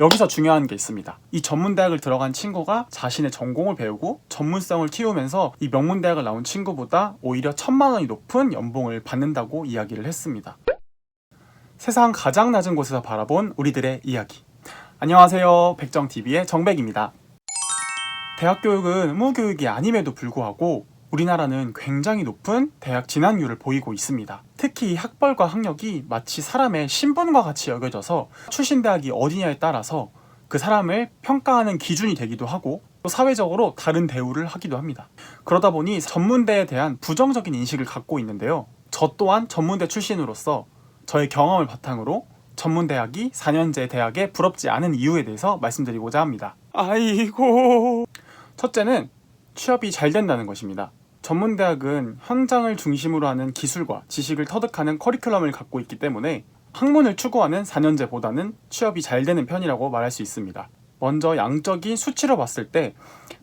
여기서 중요한 게 있습니다. 이 전문대학을 들어간 친구가 자신의 전공을 배우고 전문성을 키우면서 이 명문대학을 나온 친구보다 오히려 천만 원이 높은 연봉을 받는다고 이야기를 했습니다. 세상 가장 낮은 곳에서 바라본 우리들의 이야기. 안녕하세요. 백정TV의 정백입니다. 대학 교육은 의무 교육이 아님에도 불구하고 우리나라는 굉장히 높은 대학 진학률을 보이고 있습니다. 특히 이 학벌과 학력이 마치 사람의 신분과 같이 여겨져서 출신 대학이 어디냐에 따라서 그 사람을 평가하는 기준이 되기도 하고 또 사회적으로 다른 대우를 하기도 합니다. 그러다 보니 전문대에 대한 부정적인 인식을 갖고 있는데요. 저 또한 전문대 출신으로서 저의 경험을 바탕으로 전문대학이 4년제 대학에 부럽지 않은 이유에 대해서 말씀드리고자 합니다. 아이고. 첫째는 취업이 잘 된다는 것입니다. 전문대학은 현장을 중심으로 하는 기술과 지식을 터득하는 커리큘럼을 갖고 있기 때문에 학문을 추구하는 4년제보다는 취업이 잘 되는 편이라고 말할 수 있습니다. 먼저 양적인 수치로 봤을 때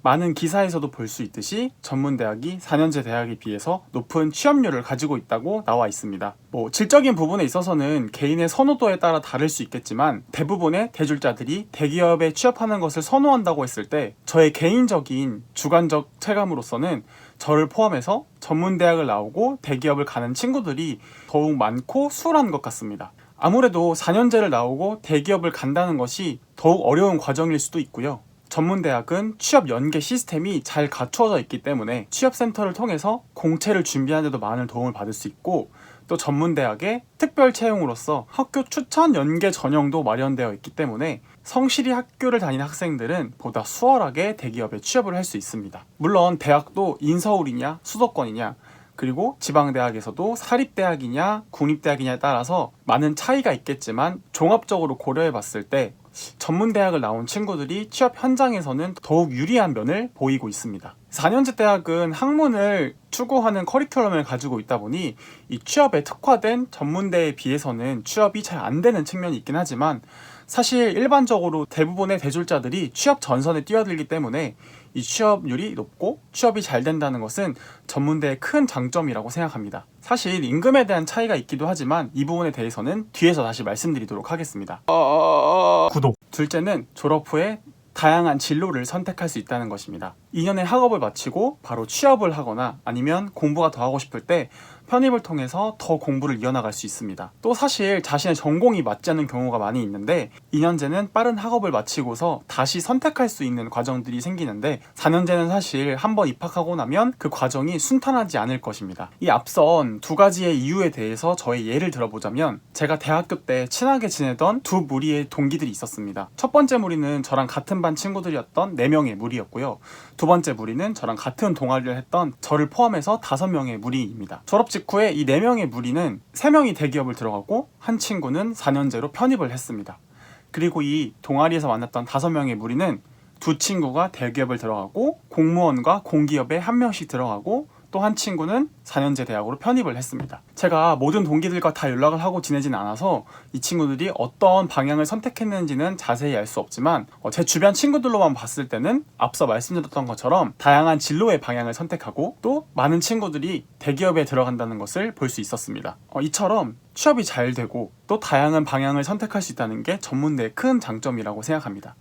많은 기사에서도 볼 수 있듯이 전문대학이 4년제 대학에 비해서 높은 취업률을 가지고 있다고 나와 있습니다. 뭐 질적인 부분에 있어서는 개인의 선호도에 따라 다를 수 있겠지만 대부분의 대졸자들이 대기업에 취업하는 것을 선호한다고 했을 때 저의 개인적인 주관적 체감으로서는 저를 포함해서 전문대학을 나오고 대기업을 가는 친구들이 더욱 많고 수월한 것 같습니다. 아무래도 4년제를 나오고 대기업을 간다는 것이 더욱 어려운 과정일 수도 있고요. 전문대학은 취업 연계 시스템이 잘 갖추어져 있기 때문에 취업센터를 통해서 공채를 준비하는 데도 많은 도움을 받을 수 있고 또 전문대학의 특별 채용으로서 학교 추천 연계 전형도 마련되어 있기 때문에 성실히 학교를 다니는 학생들은 보다 수월하게 대기업에 취업을 할 수 있습니다. 물론 대학도 인서울이냐 수도권이냐 그리고 지방대학에서도 사립대학이냐 국립대학이냐에 따라서 많은 차이가 있겠지만 종합적으로 고려해 봤을 때 전문대학을 나온 친구들이 취업 현장에서는 더욱 유리한 면을 보이고 있습니다. 4년제 대학은 학문을 추구하는 커리큘럼을 가지고 있다 보니 이 취업에 특화된 전문대에 비해서는 취업이 잘 안 되는 측면이 있긴 하지만 사실 일반적으로 대부분의 대졸자들이 취업 전선에 뛰어들기 때문에 이 취업률이 높고 취업이 잘 된다는 것은 전문대의 큰 장점이라고 생각합니다. 사실 임금에 대한 차이가 있기도 하지만 이 부분에 대해서는 뒤에서 다시 말씀드리도록 하겠습니다. 구독. 둘째는 졸업 후에 다양한 진로를 선택할 수 있다는 것입니다. 2년의 학업을 마치고 바로 취업을 하거나 아니면 공부가 더 하고 싶을 때 편입을 통해서 더 공부를 이어나갈 수 있습니다. 또 사실 자신의 전공이 맞지 않는 경우가 많이 있는데 2년제는 빠른 학업을 마치고서 다시 선택할 수 있는 과정들이 생기는데 4년제는 사실 한번 입학하고 나면 그 과정이 순탄하지 않을 것입니다. 이 앞선 두 가지의 이유에 대해서 저의 예를 들어보자면 제가 대학교 때 친하게 지내던 두 무리의 동기들이 있었습니다. 첫 번째 무리는 저랑 같은 반 친구들이었던 4명의 무리였고요. 두 번째 무리는 저랑 같은 동아리를 했던 저를 포함해서 5명의 무리입니다. 졸업 직후에 이 4명의 무리는 3명이 대기업을 들어가고 한 친구는 4년제로 편입을 했습니다. 그리고 이 동아리에서 만났던 5명의 무리는 두 친구가 대기업을 들어가고 공무원과 공기업에 한 명씩 들어가고 또 한 친구는 4년제 대학으로 편입을 했습니다. 제가 모든 동기들과 다 연락을 하고 지내진 않아서 이 친구들이 어떤 방향을 선택했는지는 자세히 알 수 없지만 어, 제 주변 친구들로만 봤을 때는 앞서 말씀드렸던 것처럼 다양한 진로의 방향을 선택하고 또 많은 친구들이 대기업에 들어간다는 것을 볼 수 있었습니다. 어, 이처럼 취업이 잘 되고 또 다양한 방향을 선택할 수 있다는 게 전문대의 큰 장점이라고 생각합니다.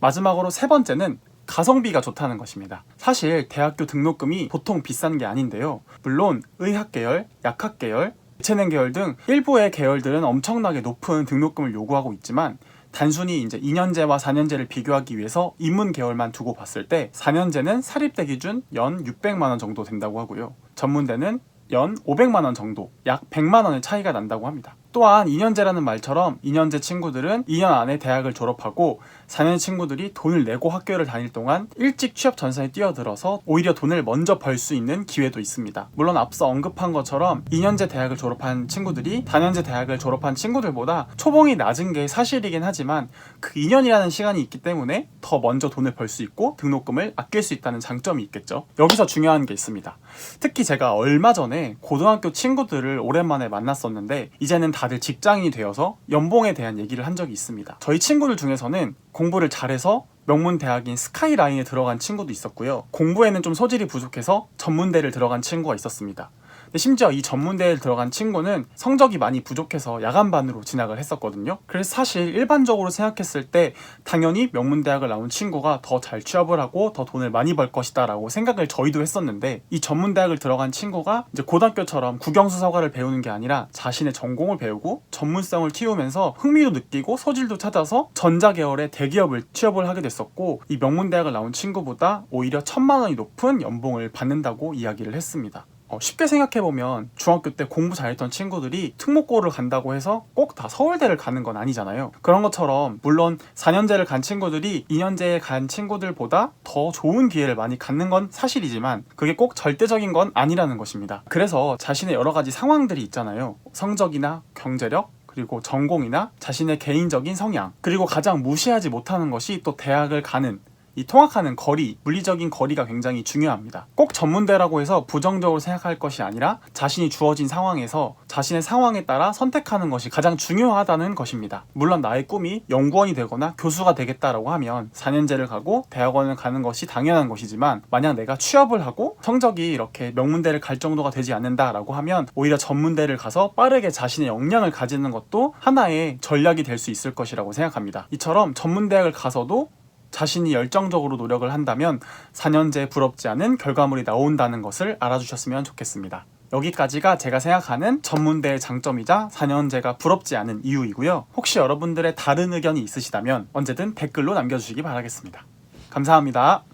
마지막으로 세 번째는 가성비가 좋다는 것입니다. 사실 대학교 등록금이 보통 비싼 게 아닌데요. 물론 의학 계열, 약학 계열, 재능 계열 등 일부의 계열들은 엄청나게 높은 등록금을 요구하고 있지만 단순히 이제 2년제와 4년제를 비교하기 위해서 인문 계열만 두고 봤을 때 4년제는 사립대 기준 연 600만 원 정도 된다고 하고요. 전문대는 연 500만 원 정도, 약 100만 원의 차이가 난다고 합니다. 또한 2년제라는 말처럼 2년제 친구들은 2년 안에 대학을 졸업하고 4년 친구들이 돈을 내고 학교를 다닐 동안 일찍 취업 전선에 뛰어들어서 오히려 돈을 먼저 벌 수 있는 기회도 있습니다. 물론 앞서 언급한 것처럼 2년제 대학을 졸업한 친구들이 4년제 대학을 졸업한 친구들보다 초봉이 낮은 게 사실이긴 하지만 그 2년이라는 시간이 있기 때문에 더 먼저 돈을 벌 수 있고 등록금을 아낄 수 있다는 장점이 있겠죠. 여기서 중요한 게 있습니다. 특히 제가 얼마 전에 고등학교 친구들을 오랜만에 만났었는데 이제는 다들 직장인이 되어서 연봉에 대한 얘기를 한 적이 있습니다. 저희 친구들 중에서는 공부를 잘해서 명문 대학인 스카이라인에 들어간 친구도 있었고요. 공부에는 좀 소질이 부족해서 전문대를 들어간 친구가 있었습니다. 심지어 이 전문대에 들어간 친구는 성적이 많이 부족해서 야간반으로 진학을 했었거든요. 그래서 사실 일반적으로 생각했을 때 당연히 명문대학을 나온 친구가 더 잘 취업을 하고 더 돈을 많이 벌 것이다 라고 생각을 저희도 했었는데 이 전문대학을 들어간 친구가 이제 고등학교처럼 국영수사과를 배우는 게 아니라 자신의 전공을 배우고 전문성을 키우면서 흥미도 느끼고 소질도 찾아서 전자 계열의 대기업을 취업을 하게 됐었고 이 명문대학을 나온 친구보다 오히려 천만 원이 높은 연봉을 받는다고 이야기를 했습니다. 어, 쉽게 생각해보면 중학교 때 공부 잘했던 친구들이 특목고를 간다고 해서 꼭 다 서울대를 가는 건 아니잖아요. 그런 것처럼 물론 4년제를 간 친구들이 2년제에 간 친구들보다 더 좋은 기회를 많이 갖는 건 사실이지만 그게 꼭 절대적인 건 아니라는 것입니다. 그래서 자신의 여러 가지 상황들이 있잖아요. 성적이나 경제력, 그리고 전공이나 자신의 개인적인 성향, 그리고 가장 무시하지 못하는 것이 또 대학을 가는 이 통학하는 거리, 물리적인 거리가 굉장히 중요합니다. 꼭 전문대라고 해서 부정적으로 생각할 것이 아니라 자신이 주어진 상황에서 자신의 상황에 따라 선택하는 것이 가장 중요하다는 것입니다. 물론 나의 꿈이 연구원이 되거나 교수가 되겠다라고 하면 4년제를 가고 대학원을 가는 것이 당연한 것이지만 만약 내가 취업을 하고 성적이 이렇게 명문대를 갈 정도가 되지 않는다라고 하면 오히려 전문대를 가서 빠르게 자신의 역량을 가지는 것도 하나의 전략이 될 수 있을 것이라고 생각합니다. 이처럼 전문대학을 가서도 자신이 열정적으로 노력을 한다면 4년제 부럽지 않은 결과물이 나온다는 것을 알아주셨으면 좋겠습니다. 여기까지가 제가 생각하는 전문대의 장점이자 4년제가 부럽지 않은 이유이고요. 혹시 여러분들의 다른 의견이 있으시다면 언제든 댓글로 남겨주시기 바라겠습니다. 감사합니다.